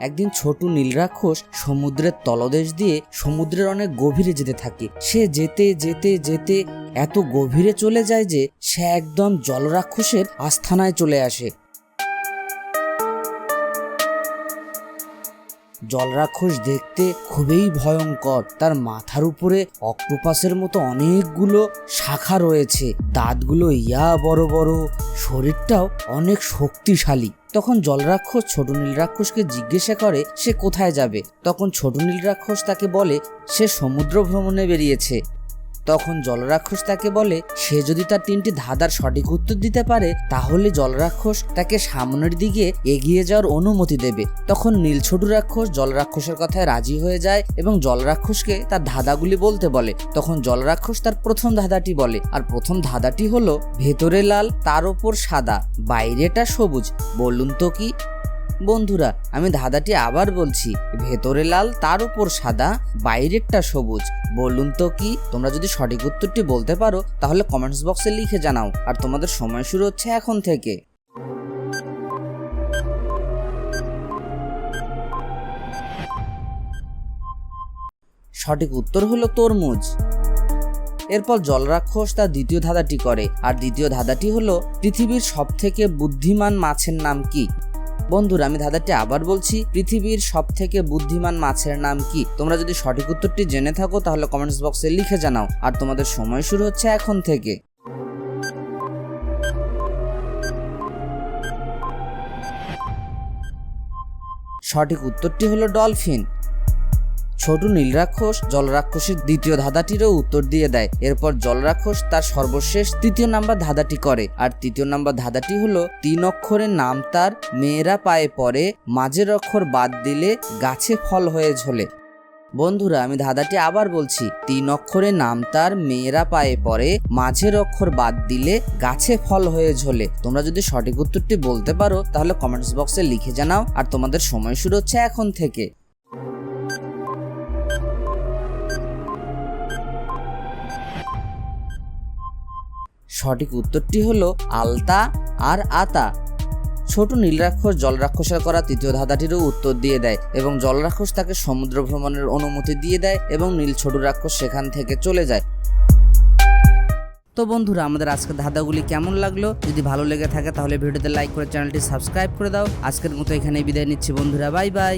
একদিন ছোট নীল রাক্ষস সমুদ্রের তলদেশ দিয়ে সমুদ্রের অনেক গভীরে যেতে থাকে। সে যেতে যেতে যেতে এত গভীরে চলে যায় যে সে একদম জলরাক্ষসের আস্থানায় চলে আসে। জলরাক্ষস দেখতে খুবই ভয়ঙ্কর। তার মাথার উপরে অক্টোপাসের মতো অনেকগুলো শাখা রয়েছে। দাঁতগুলো ইয়া বড় বড়, শরীরটাও অনেক শক্তিশালী। তখন জলরাক্ষস ছোট নীল রাক্ষসকে জিজ্ঞাসা করে, সে কোথায় যাবে? তখন ছোট নীল রাক্ষস তাকে বলে, সে সমুদ্র ভ্রমণে বেরিয়েছে। তখন জলরাক্ষস তাকে বলে, সে যদি তার তিনটি ধাঁধার সঠিক উত্তর দিতে পারে, তাহলে জলরাক্ষস তাকে সামনের দিকে এগিয়ে যাওয়ার অনুমতি দেবে। তখন নীল ছোট রাক্ষস জলরাক্ষসের কথায় রাজি হয়ে যায় এবং জলরাক্ষসকে তার ধাঁধাগুলি বলতে বলে। তখন জলরাক্ষস তার প্রথম ধাঁধাটি বলে, আর প্রথম ধাঁধাটি হলো ভেতরে লাল, তার ওপর সাদা, বাইরেটা সবুজ। বলুন তো কি? বন্ধুরা, আমি ধাঁধাটি আবার বলছি। ভেতরে লাল, তার উপর সাদা, বাইরেরটা সবুজ। বলুন তো কি? তোমরা যদি সঠিক উত্তরটি বলতে পারো, তাহলে কমেন্টস বক্সে লিখে জানাও। আর তোমাদের সময় শুরু হচ্ছে এখন থেকে। সঠিক উত্তর হলো তরমুজ। এরপর জলরাক্ষস তার দ্বিতীয় ধাঁধাটি করে। আর দ্বিতীয় ধাঁধাটি হলো পৃথিবীর সব থেকে বুদ্ধিমান মাছের নাম কি? বন্ধুরা, আমি ধাঁধাটি আবার বলছি, পৃথিবীর সব থেকে বুদ্ধিমান মাছের নাম কি? তোমরা যদি সঠিক উত্তরটি জেনে থাকো, তাহলে কমেন্টস বক্সে লিখে জানাও। আর তোমাদের সময় শুরু হচ্ছে এখন থেকে। সঠিক উত্তরটি হলো ডলফিন। ছোট নীল রাক্ষস জলরাক্ষসের দ্বিতীয় ধাঁধাটিরও উত্তর দিয়ে দেয়। এরপর জলরাক্ষস তার সর্বশেষ তৃতীয় নাম্বার ধাঁধাটি করে। আর তৃতীয় নাম্বার ধাঁধাটি হলো, তিন অক্ষরের নাম তার মেয়েরা পায়ে পড়ে, মাঝের অক্ষর বাদ দিলে গাছে ফল হয়ে ঝোলে। বন্ধুরা, আমি ধাঁধাটি আবার বলছি, তিন অক্ষরে নাম তার মেয়েরা পায়ে পড়ে, মাঝের অক্ষর বাদ দিলে গাছে ফল হয়ে ঝোলে। তোমরা যদি সঠিক উত্তরটি বলতে পারো, তাহলে কমেন্টস বক্সে লিখে জানাও, আর তোমাদের সময় শুরু হচ্ছে এখন থেকে। সঠিক উত্তরটি হলো আলতা আর আতা। ছোট নীল রাক্ষস জল রাক্ষসের করা তৃতীয় ধাঁধাটিরও উত্তর দিয়ে দেয় এবং জল রাক্ষস তাকে সমুদ্র ভ্রমণের অনুমতি দিয়ে দেয় এবং নীল ছোট রাক্ষস সেখান থেকে চলে যায়। তো বন্ধুরা, আমাদের আজকের ধাঁধাগুলি কেমন লাগল? যদি ভালো লেগে থাকে তাহলে ভিডিওতে লাইক করে চ্যানেলটি সাবস্ক্রাইব করে দাও। আজকের মতো এখানেই বিদায় নিচ্ছি বন্ধুরা বাই বাই